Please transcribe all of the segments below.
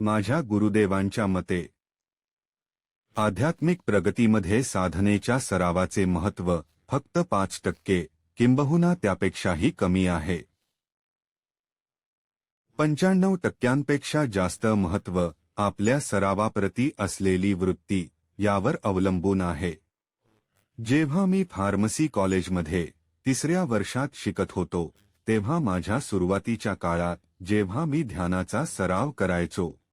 माझ्या गुरुदेवांच्या मते. आध्यात्मिक प्रगतीमध्ये साधनेच्या सरावाचे महत्त्व फक्त पाच टक्के किंबहुना त्यापेक्षाही कमी आहे. पंच्याण्णव टक्क्यांपेक्षा जास्त महत्त्व आपल्या सरावाप्रती असलेली वृत्ती यावर अवलंबून आहे. जेव्हा मी फार्मसी कॉलेजमध्ये तिसऱ्या वर्षात शिकत होतो तेव्हा माझ्या सुरुवातीच्या काळात जेव्हा मी ध्यानाचा सराव करायचो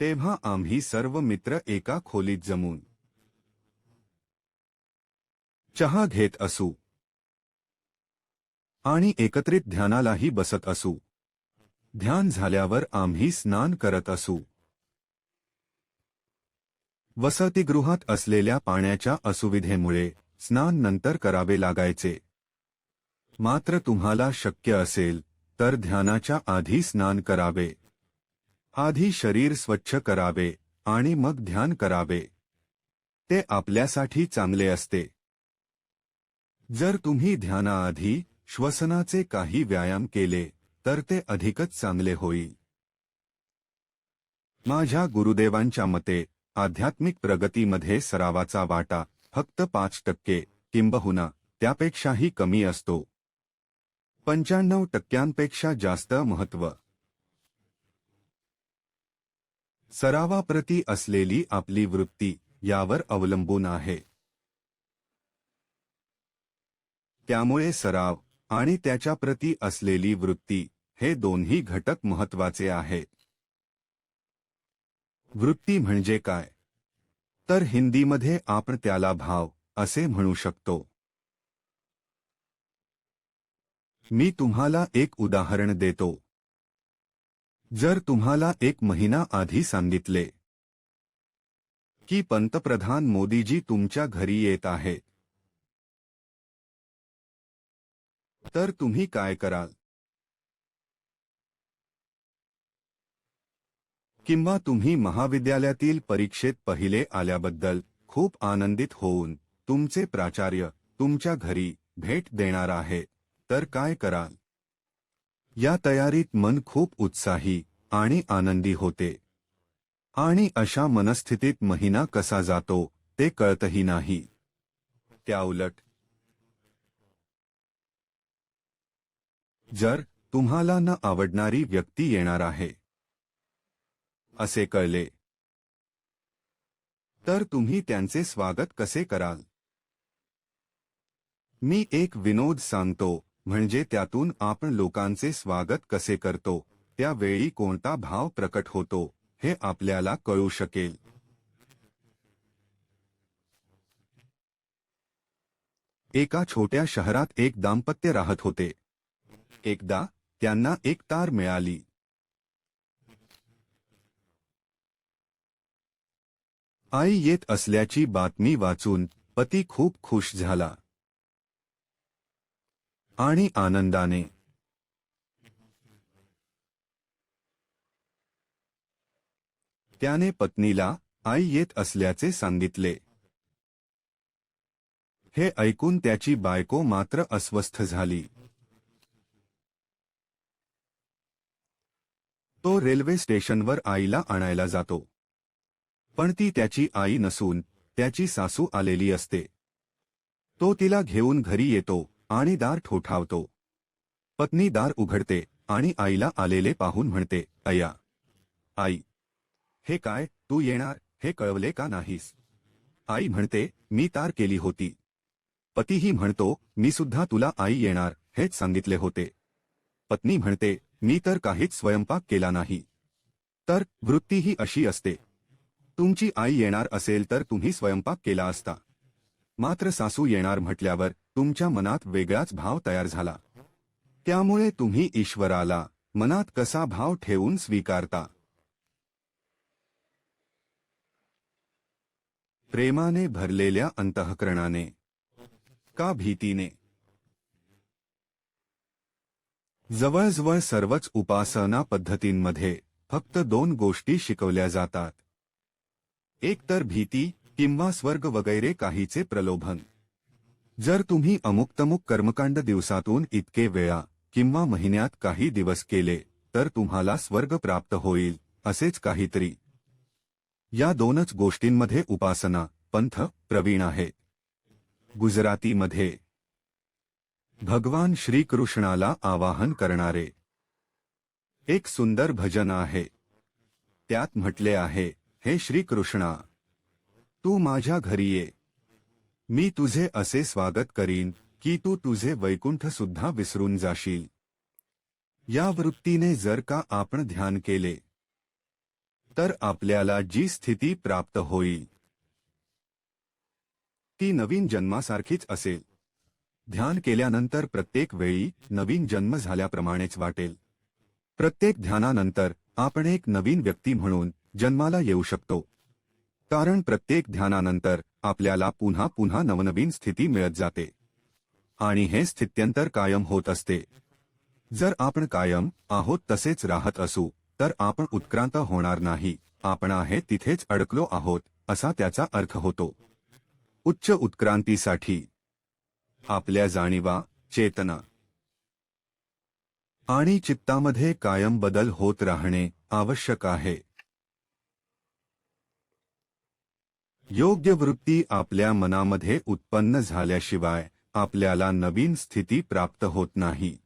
तेव्हा आम्ही सर्व मित्र एका खोलीत जमून चहा घेत असू आणि एकत्रित ध्यानालाही बसत असू. ध्यान झाल्यावर आम्ही स्नान करत असू. वसतिगृहात असलेल्या पाण्याच्या असुविधेमुळे स्नान नंतर करावे लागायचे. मात्र तुम्हाला शक्य असेल तर ध्यानाच्या आधी स्नान करावे. आधी शरीर स्वच्छ करावे आणि मग ध्यान करावे. ते आपल्यासाठी चांगले असते. जर तुम्ही ध्यानाआधी श्वसनाचे काही व्यायाम केले तर ते अधिकच चांगले होईल. माझ्या गुरुदेवांच्या मते आध्यात्मिक प्रगतीमध्ये सरावाचा वाटा फक्त पाच टक्के किंबहुना त्यापेक्षाही कमी असतो. पंच्याण्णव टक्क्यांपेक्षा जास्त महत्त्व सरावाप्रती असलेली आपली वृत्ती यावर अवलंबून आहे. त्यामुळे सराव आणि त्याच्याप्रती असलेली वृत्ती हे दोन्ही घटक महत्त्वाचे आहेत वृत्ती म्हणजे काय? तर हिंदीमध्ये आपण त्याला भाव असे म्हणू शकतो. मी तुम्हाला एक उदाहरण देतो. जर तुम्हाला एक महिना आधी सांगितले की पंतप्रधान मोदीजी तुमच्या घरी येत आहेत तर तुम्ही काय कराल? किंवा तुम्ही महाविद्यालयातील परीक्षेत पहिले आल्याबद्दल खूप आनंदित होऊन तुमचे प्राचार्य तुमच्या घरी भेट देणार आहे तर काय कराल? या तयारीत मन खूप उत्साही आणि आनंदी होते. आणि अशा मनस्थितीत महिना कसा जातो ते कळतही नाही. त्याउलट जर तुम्हाला न आवडणारी व्यक्ती येणार आहे असे कळले तर तुम्ही त्यांचे स्वागत कसे कराल? मी एक विनोद सांगतो म्हणजे त्यातून आपण लोकांचे स्वागत कसे करतो त्यावेळी कोणता भाव प्रकट होतो हे आपल्याला कळू शकेल. एका छोट्या शहरात एक दाम्पत्य राहत होते. एकदा त्यांना एक तार मिळाली. आई येत असल्याची बातमी वाचून पती खूप खुश झाला. आणि आनंदाने. त्याने पत्नीला आई येत असल्याचे सांगितले. हे ऐकून त्याची बायको मात्र अस्वस्थ झाली. तो रेल्वे स्टेशनवर आईला आणायला जातो. पण ती त्याची आई नसून त्याची सासू आलेली असते. तो तिला घेऊन घरी येतो. आणि दार ठोठावतो. पत्नी दार उघडते आणि आईला आलेले पाहून म्हणते अया आई हे काय तू येणार हे कळवले का नाहीस? आई म्हणते मी तार केली होती. पतीही म्हणतो मी सुद्धा तुला आई येणार हेच सांगितले होते. पत्नी म्हणते मी तर काहीच स्वयंपाक केला नाही. तर वृत्ती ही अशी असते. तुमची आई येणार असेल तर तुम्ही स्वयंपाक केला असता. मात्र सासू येणार म्हटल्यावर तुमच्या मनात वेगळाच भाव तयार झाला. त्यामुळे तुम्ही ईश्वराला मनात कसा भाव ठेवून स्वीकारता? प्रेमाने भरलेल्या अंतःकरणाने का भीतीने? जवळजवळ सर्वच उपासना पद्धतींमध्ये फक्त दोन गोष्टी शिकवल्या जातात. एक तर भीती किंवा स्वर्ग वगैरे काहीचे प्रलोभन. जर तुम्ही अमुकतमुक कर्मकांड दिवसातून इतके वेळा किंवा महिन्यात काही दिवस केले तर तुम्हाला स्वर्ग प्राप्त होईल असेच काहीतरी. या दोनच गोष्टींमध्ये उपासना पंथ प्रवीण आहे. गुजरातीमध्ये भगवान श्रीकृष्णाला आवाहन करणारे. एक सुंदर भजन आहे. त्यात म्हटले आहे हे श्रीकृष्णा तू माझ्या घरी ये. मी तुझे असे स्वागत करीन की तू तुझे वैकुंठ सुद्धा विसरून जाशील. या वृत्तीने जर का आपण ध्यान केले तर आपल्याला जी स्थिती प्राप्त होईल ती नवीन जन्मासारखीच असेल. ध्यान केल्यानंतर प्रत्येक वेळी नवीन जन्म झाल्याप्रमाणेच वाटेल. प्रत्येक ध्यानानंतर आपण एक नवीन व्यक्ती म्हणून जन्माला येऊ शकतो. कारण प्रत्येक ध्यानानंतर आपल्याला पुन्हा पुन्हा नवनवीन स्थिती मिळत जाते. आणि हे स्थित्यंतर कायम होत असते. जर आपण कायम आहोत तसेच राहत असू तर आपण उत्क्रांत होणार नाही. आपण आहे तिथेच अडकलो आहोत असा त्याचा अर्थ होतो. उच्च उत्क्रांतीसाठी. आपल्या जाणीवा चेतना. आणि चित्तामध्ये कायम बदल होत राहणे आवश्यक आहे. योग्य वृत्ती आपल्या मनामध्ये उत्पन्न झाल्याशिवाय आपल्याला नवीन स्थिती प्राप्त होत नाही.